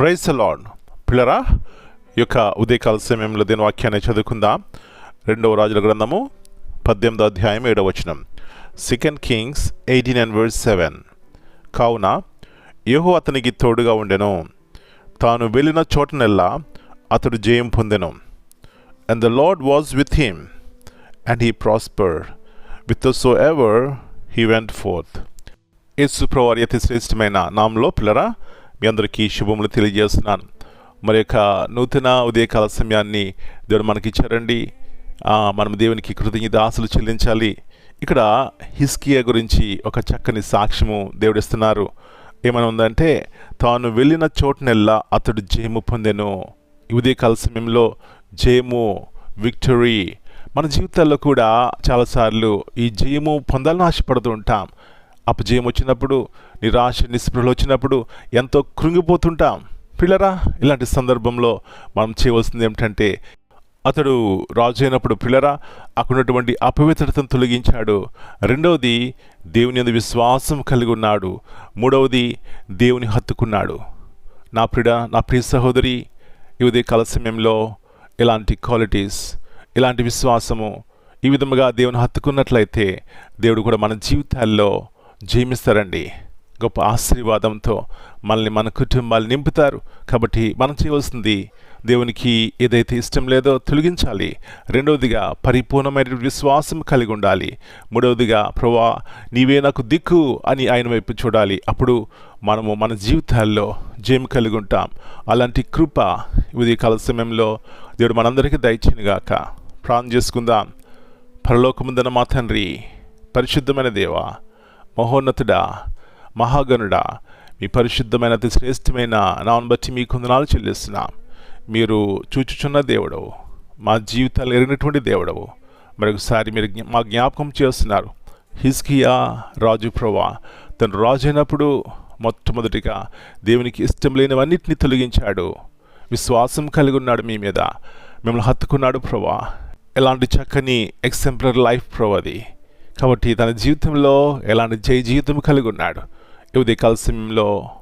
Praise lord పిల్లరా యొక్క ఉదయకాల సమయంలో దీని వాక్యాన్ని చదువుకుందాం. రెండవ రాజుల గ్రంథము పద్దెనిమిదో అధ్యాయం ఏడవ వచనం. Second Kings eighteen and verse seven కావున యహో అతనికి తోడుగా ఉండెను. తాను వెళ్ళిన చోటనెల్లా అతడు జయం పొందెను. And the Lord was with him and he prosper with so ever he went forth యేసు ప్రవారి అతి శ్రేష్టమైన నామలో పిల్లరా మీ అందరికీ శుభములు తెలియజేస్తున్నాను. మరి యొక్క నూతన ఉదయకాల సమయాన్ని దేవుడు మనకిచ్చారండి. మనం దేవునికి కృతజ్ఞత ఆశలు చెల్లించాలి. ఇక్కడ హిస్కియా గురించి ఒక చక్కని సాక్ష్యము దేవుడిస్తున్నారు. ఏమైనా ఉందంటే తాను వెళ్ళిన చోటునెల్లా అతడు జయము పొందెను. ఉదయకాల సమయంలో జయము విక్టరీ మన జీవితాల్లో కూడా చాలాసార్లు ఈ జయము పొందాలని ఆశపడుతూ ఉంటాం. అపజయం వచ్చినప్పుడు నిరాశ నిస్పృహలు వచ్చినప్పుడు ఎంతో కృంగిపోతుంటాం. పిల్లరా ఇలాంటి సందర్భంలో మనం చేయవలసింది ఏమిటంటే అతడు రాజు అయినప్పుడు పిల్లరా అక్కడ ఉన్నటువంటి అపవిత్రతను తొలగించాడు. రెండవది దేవుని యందు విశ్వాసం కలిగి ఉన్నాడు. మూడవది దేవుని హత్తుకున్నాడు. నా ప్రిడ నా ప్రియ సహోదరి ఈ ఉదయ కాల సమయంలో ఇలాంటి క్వాలిటీస్ ఇలాంటి విశ్వాసము ఈ విధముగా దేవుని హత్తుకున్నట్లయితే దేవుడు కూడా మన జీవితాల్లో జయమిస్తారండి గొప్ప ఆశీర్వాదంతో మనల్ని మన కుటుంబాలు నింపుతారు. కాబట్టి మనం చేయవలసింది దేవునికి ఏదైతే ఇష్టం లేదో తొలగించాలి. రెండవదిగా పరిపూర్ణమైన విశ్వాసం కలిగి ఉండాలి. మూడవదిగా ప్రభా నీవే నాకు దిక్కు అని ఆయన వైపు చూడాలి. అప్పుడు మనము మన జీవితాల్లో జయం కలిగి ఉంటాం. అలాంటి కృప ఇది కాల సమయంలో దేవుడు మనందరికీ దయచేనుగాక ప్రాణం చేసుకుందాం. పరలోకముందన మా తండ్రి పరిశుద్ధమైన దేవా మహోన్నతుడా మహాగణుడా మీ పరిశుద్ధమైన అతి శ్రేష్టమైన నాను బట్టి మీ కొందనాలు చెల్లిస్తున్నాం. మీరు చూచుచున్న దేవుడవు మా జీవితాలు ఎరిగినటువంటి దేవుడవు. మరొకసారి మీరు మా జ్ఞాపకం చేస్తున్నారు. హిస్కియా రాజు ప్రభా తను రాజు అయినప్పుడు మొట్టమొదటిగా దేవునికి ఇష్టం లేనివన్నిటిని తొలగించాడు. విశ్వాసం కలిగి ఉన్నాడు మీ మీద. మిమ్మల్ని హత్తుకున్నాడు ప్రభా ఎలాంటి చక్కని ఎక్సెంప్లర్ లైఫ్ ప్రభు అది. కాబట్టి తన జీవితంలో ఎలాంటి జయ జీవితం కలిగి ఉన్నాడు? ఇవి ఉదయకాల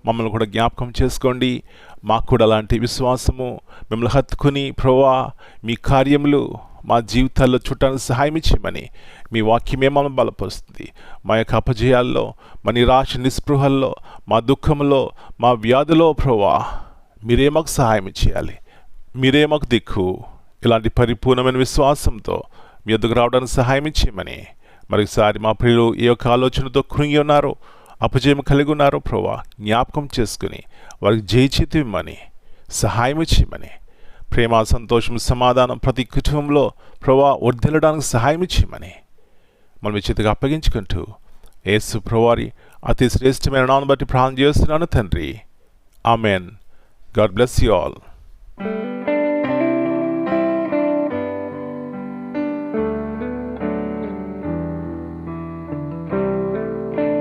మమ్మల్ని కూడా జ్ఞాపకం చేసుకోండి. మాకు కూడా అలాంటి విశ్వాసము. మిమ్మల్ని హత్తుకుని ప్రభా మీ కార్యములు మా జీవితాల్లో చుట్టానికి సహాయం ఇచ్చేయమని మీ వాక్యమే మమ్మల్ని బలపరుస్తుంది. మా యొక్క అపజయాల్లో మా నిరాశ నిస్పృహల్లో మా దుఃఖంలో మా వ్యాధిలో ప్రభా మీరే మాకు సహాయం చేయాలి. మీరే మాకు దిక్కు. ఇలాంటి పరిపూర్ణమైన విశ్వాసంతో మీ ఎదుగు రావడానికి సహాయం ఇచ్చేయమని మరొకసారి మా ప్రియులు ఏ యొక్క ఆలోచనతో కృంగి ఉన్నారో అపజయం కలిగి ఉన్నారో. ప్రభా జ్ఞాపకం చేసుకుని వారికి జయచేతి ఇవ్వమని సహాయం చేయమని ప్రేమ సంతోషం సమాధానం ప్రతి కుటుంబంలో ప్రభా వర్ధిల్లడానికి సహాయం చేయమని మనం చేతిగా చేతికి అప్పగించుకుంటూ యేసు ప్రభువారి అతి శ్రేష్టమైన నాన్న బట్టి ప్రాణం చేస్తున్నాను తండ్రి. Amen. God bless you all.